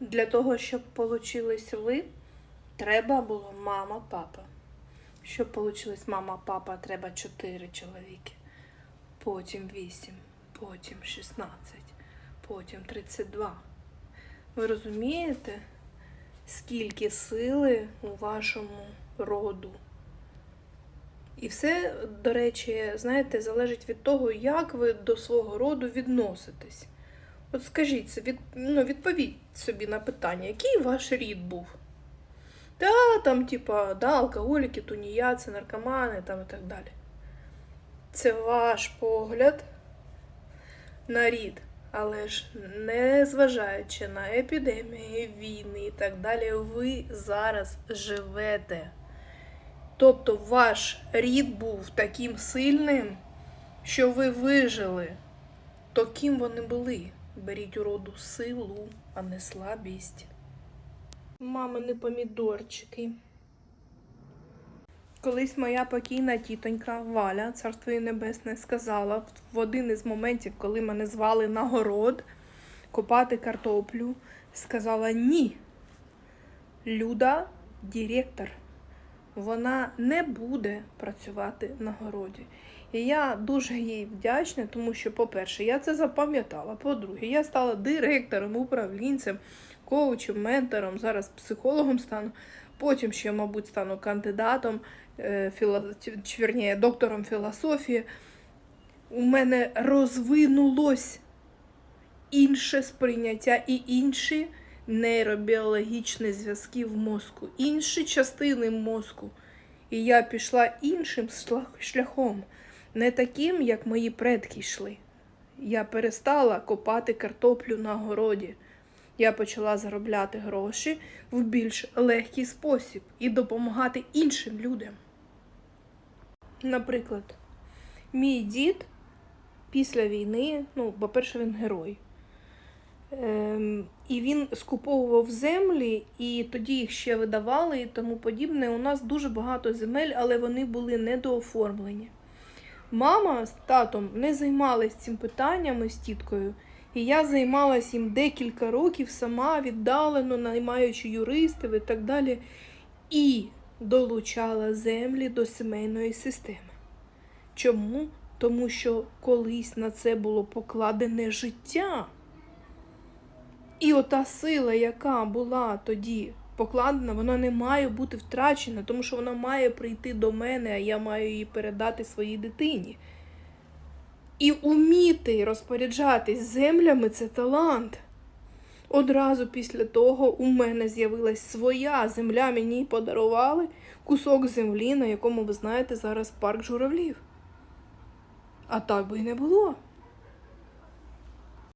Для того, щоб получились ви, треба було мама, папа. Щоб получилось мама, папа, треба 4 чоловіки. Потім 8, потім 16, потім 32. Ви розумієте, скільки сили у вашому роду? І все, до речі, знаєте, залежить від того, як ви до свого роду відноситесь. От скажіть, від, ну, відповідь собі на питання, який ваш рід був? Та там, типа, да, алкоголіки, тунеядці, наркомани там і так далі. Це ваш погляд на рід. Але ж не зважаючи на епідемії, війни і так далі, ви зараз живете. Тобто ваш рід був таким сильним, що ви вижили. То ким вони були? Беріть у роду силу, а не слабість. Мамини помідорчики. Колись моя покійна тітонька Валя, царство їй небесне, сказала в один із моментів, коли мене звали на город копати картоплю, сказала ні. Люда директор. Вона не буде працювати на городі. І я дуже їй вдячна, тому що, по-перше, я це запам'ятала. По-друге, я стала директором, управлінцем, коучем, ментором, зараз психологом стану. Потім ще, мабуть, стану кандидатом, е, філо... чи, вірніше, доктором філософії. У мене розвинулось інше сприйняття і інші нейробіологічні зв'язки в мозку, інші частини мозку. І я пішла іншим шлях- шляхом, не таким, як мої предки йшли. Я перестала копати картоплю на городі. Я почала заробляти гроші в більш легкий спосіб і допомагати іншим людям. Наприклад, мій дід після війни, ну, по-перше, він герой. Ем, і він скуповував землі, і тоді їх ще видавали і тому подібне. У нас дуже багато земель, але вони були недооформлені. Мама з татом не займалась цим питаннями з тіткою, і я займалась їм декілька років сама, віддалено, наймаючи юристів і так далі, і долучала землі до сімейної системи. Чому? Тому що колись на це було покладене життя. І ота сила, яка була тоді покладена, вона не має бути втрачена, тому що вона має прийти до мене, а я маю її передати своїй дитині. І уміти розпоряджатись землями це талант. Одразу після того у мене з'явилась своя земля, мені подарували кусок землі, на якому, ви знаєте, зараз парк журавлів. А так би й не було.